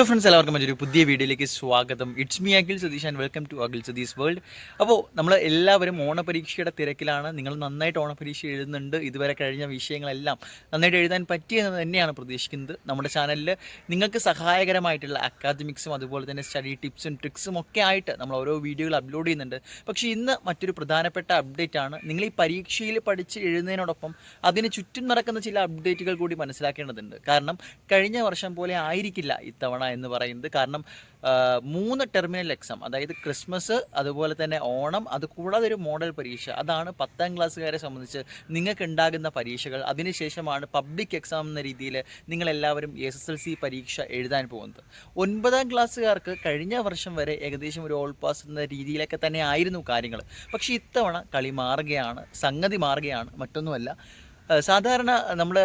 Hello friends എല്ലാവർക്കും മറ്റൊരു പുതിയ വീഡിയോയിലേക്ക് സ്വാഗതം. It's me Akhil Satheesh and welcome to Akhil Satheesh world അപ്പോൾ നമ്മൾ എല്ലാവരും ഓണപരീക്ഷയുടെ തിരക്കിലാണ്. നിങ്ങൾ നന്നായിട്ട് ഓണപരീക്ഷ എഴുതുന്നുണ്ട്. ഇതുവരെ കഴിഞ്ഞ വിഷയങ്ങളെല്ലാം നന്നായിട്ട് എഴുതാൻ പറ്റിയെന്ന് തന്നെയാണ് പ്രതീക്ഷിക്കുന്നത്. നമ്മുടെ ചാനലിൽ നിങ്ങൾക്ക് സഹായകരമായിട്ടുള്ള അക്കാദമിക്സും അതുപോലെ തന്നെ സ്റ്റഡി ടിപ്സും ട്രിക്സും ഒക്കെ ആയിട്ട് നമ്മൾ ഓരോ വീഡിയോകൾ അപ്ലോഡ് ചെയ്യുന്നുണ്ട്. പക്ഷേ ഇന്ന് മറ്റൊരു പ്രധാനപ്പെട്ട അപ്ഡേറ്റ് ആണ്. നിങ്ങൾ ഈ പരീക്ഷയിൽ പഠിച്ച് എഴുതുന്നതിനോടൊപ്പം അതിന് ചുറ്റും നടക്കുന്ന ചില അപ്ഡേറ്റുകൾ കൂടി മനസ്സിലാക്കേണ്ടതുണ്ട്. കാരണം കഴിഞ്ഞ വർഷം പോലെ ആയിരിക്കില്ല ഇത്തവണ എന്ന് പറയുന്നത്. കാരണം മൂന്ന് ടെർമിനൽ എക്സാം അതായത് ക്രിസ്മസ് അതുപോലെ തന്നെ ഓണം അത് കൂടാതെ ഒരു മോഡൽ പരീക്ഷ. അതാണ് പത്താം ക്ലാസ്സുകാരെ സംബന്ധിച്ച് നിങ്ങൾക്ക് ഉണ്ടാകുന്ന പരീക്ഷകൾ അതിനുശേഷമാണ് പബ്ലിക് എക്സാം എന്ന രീതിയിൽ നിങ്ങളെല്ലാവരും എസ് എസ് എൽ സി പരീക്ഷ എഴുതാൻ പോകുന്നത്. ഒൻപതാം ക്ലാസ്സുകാർക്ക് കഴിഞ്ഞ വർഷം വരെ ഏകദേശം ഒരു ഓൾ പാസ് എന്ന രീതിയിലൊക്കെ തന്നെ ആയിരുന്നു കാര്യങ്ങൾ. പക്ഷേ ഇത്തവണ കളി മാറുകയാണ് സംഗതി മാറുകയാണ് മറ്റൊന്നുമല്ല. സാധാരണ നമ്മൾ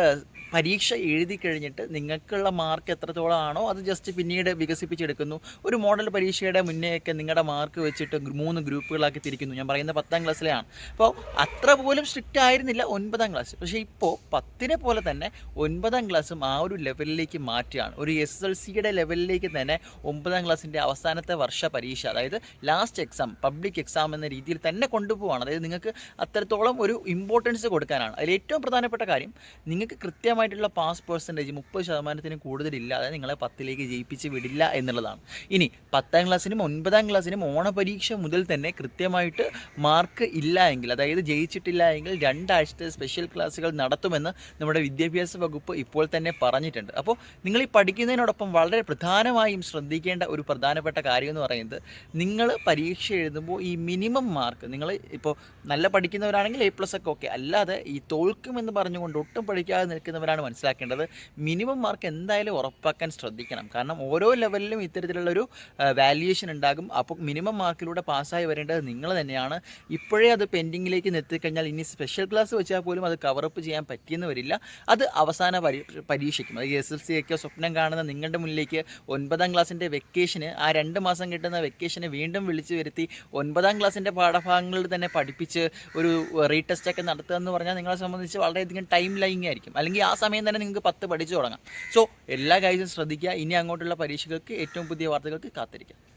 പരീക്ഷ എഴുതി കഴിഞ്ഞിട്ട് നിങ്ങൾക്കുള്ള മാർക്ക് എത്രത്തോളം ആണോ അത് ജസ്റ്റ് പിന്നീട് വികസിപ്പിച്ചെടുക്കുന്നു. ഒരു മോഡൽ പരീക്ഷയുടെ മുന്നേയൊക്കെ നിങ്ങളുടെ മാർക്ക് വെച്ചിട്ട് മൂന്ന് ഗ്രൂപ്പുകളാക്കി തിരിക്കുന്നു. ഞാൻ പറയുന്ന പത്താം ക്ലാസ്സിലെയാണ് അപ്പോൾ അത്ര പോലും സ്ട്രിക്റ്റ് ആയിരുന്നില്ല ഒൻപതാം ക്ലാസ്. പക്ഷേ ഇപ്പോൾ പത്തിനെ പോലെ തന്നെ ഒൻപതാം ക്ലാസ്സും ആ ഒരു ലെവലിലേക്ക് മാറ്റുകയാണ്. ഒരു എസ് എൽ സിയുടെ ലെവലിലേക്ക് തന്നെ ഒമ്പതാം ക്ലാസ്സിന്റെ അവസാനത്തെ വർഷ പരീക്ഷ അതായത് ലാസ്റ്റ് എക്സാം പബ്ലിക് എക്സാം എന്ന രീതിയിൽ തന്നെ കൊണ്ടുപോവാണ്. അതായത് നിങ്ങൾക്ക് അത്രത്തോളം ഒരു ഇമ്പോർട്ടൻസ് കൊടുക്കാനാണ്. അതിൽ ഏറ്റവും പ്രധാനപ്പെട്ട കാര്യം നിങ്ങൾക്ക് കൃത്യമായിട്ടുള്ള പാസ് പെർസെന്റേജ് മുപ്പത് ശതമാനത്തിന് കൂടുതലില്ലാതെ നിങ്ങളെ പത്തിലേക്ക് ജയിപ്പിച്ച് വിടില്ല എന്നുള്ളതാണ്. ഇനി പത്താം ക്ലാസ്സിനും ഒൻപതാം ക്ലാസ്സിനും ഓണപരീക്ഷ മുതൽ തന്നെ കൃത്യമായിട്ട് മാർക്ക് ഇല്ല എങ്കിൽ അതായത് ജയിച്ചിട്ടില്ല എങ്കിൽ രണ്ടാഴ്ചത്തെ സ്പെഷ്യൽ ക്ലാസ്സുകൾ നടത്തുമെന്ന് നമ്മുടെ വിദ്യാഭ്യാസ വകുപ്പ് ഇപ്പോൾ തന്നെ പറഞ്ഞിട്ടുണ്ട്. അപ്പോൾ നിങ്ങൾ ഈ പഠിക്കുന്നതിനോടൊപ്പം വളരെ പ്രധാനമായും ശ്രദ്ധിക്കേണ്ട ഒരു പ്രധാനപ്പെട്ട കാര്യം എന്ന് പറയുന്നത് നിങ്ങൾ പരീക്ഷ എഴുതുമ്പോൾ ഈ മിനിമം മാർക്ക് നിങ്ങൾ ഇപ്പോൾ നല്ല പഠിക്കുന്നവരാണെങ്കിൽ എ പ്ലസ് ഒക്കെ ഓക്കെ അല്ലാതെ ഈ തോൽക്കുമെന്ന് പറഞ്ഞുകൊണ്ട് ഒട്ടും പഠിക്കാതെ നിൽക്കുന്നവരാണ് മനസ്സിലാക്കേണ്ടത്. മിനിമം മാർക്ക് എന്തായാലും ഉറപ്പാക്കാൻ ശ്രദ്ധിക്കണം. കാരണം ഓരോ ലെവലിലും ഇത്തരത്തിലുള്ളൊരു വാല്യുവേഷൻ ഉണ്ടാകും. അപ്പോൾ മിനിമം മാർക്കിലൂടെ പാസ്സായി വരേണ്ടത് നിങ്ങൾ തന്നെയാണ്. ഇപ്പോഴേ അത് പെൻഡിങ്ങിലേക്ക് നിർത്തിക്കഴിഞ്ഞാൽ ഇനി സ്പെഷ്യൽ ക്ലാസ് വെച്ചാൽ പോലും അത് കവറപ്പ് ചെയ്യാൻ പറ്റിയെന്ന് വരില്ല. അത് അവസാന പരീക്ഷയ്ക്കും. അതായത് എസ് എൽ സി ഒക്കെ സ്വപ്നം കാണുന്ന നിങ്ങളുടെ മുന്നിലേക്ക് ഒൻപതാം ക്ലാസ്സിന്റെ വെക്കേഷന് ആ രണ്ട് മാസം കിട്ടുന്ന വെക്കേഷനെ വീണ്ടും വിളിച്ചു വരുത്തി ഒൻപതാം ക്ലാസ്സിന്റെ പാഠഭാഗങ്ങളിൽ തന്നെ പഠിപ്പിച്ച് ഒരു റീടെസ്റ്റ് ഒക്കെ നടത്തുക എന്ന് പറഞ്ഞാൽ നിങ്ങളെ സംബന്ധിച്ച് വളരെയധികം ടൈം ലൈങ് ആയിരിക്കും. അല്ലെങ്കിൽ ആ സമയം തന്നെ നിങ്ങൾക്ക് പത്ത് പഠിച്ചു തുടങ്ങാം. സോ എല്ലാ കാര്യവും ശ്രദ്ധിക്കുക. ഇനി അങ്ങോട്ടുള്ള പരീക്ഷകൾക്ക് ഏറ്റവും പുതിയ വാർത്തകൾക്ക് കാത്തിരിക്കാം.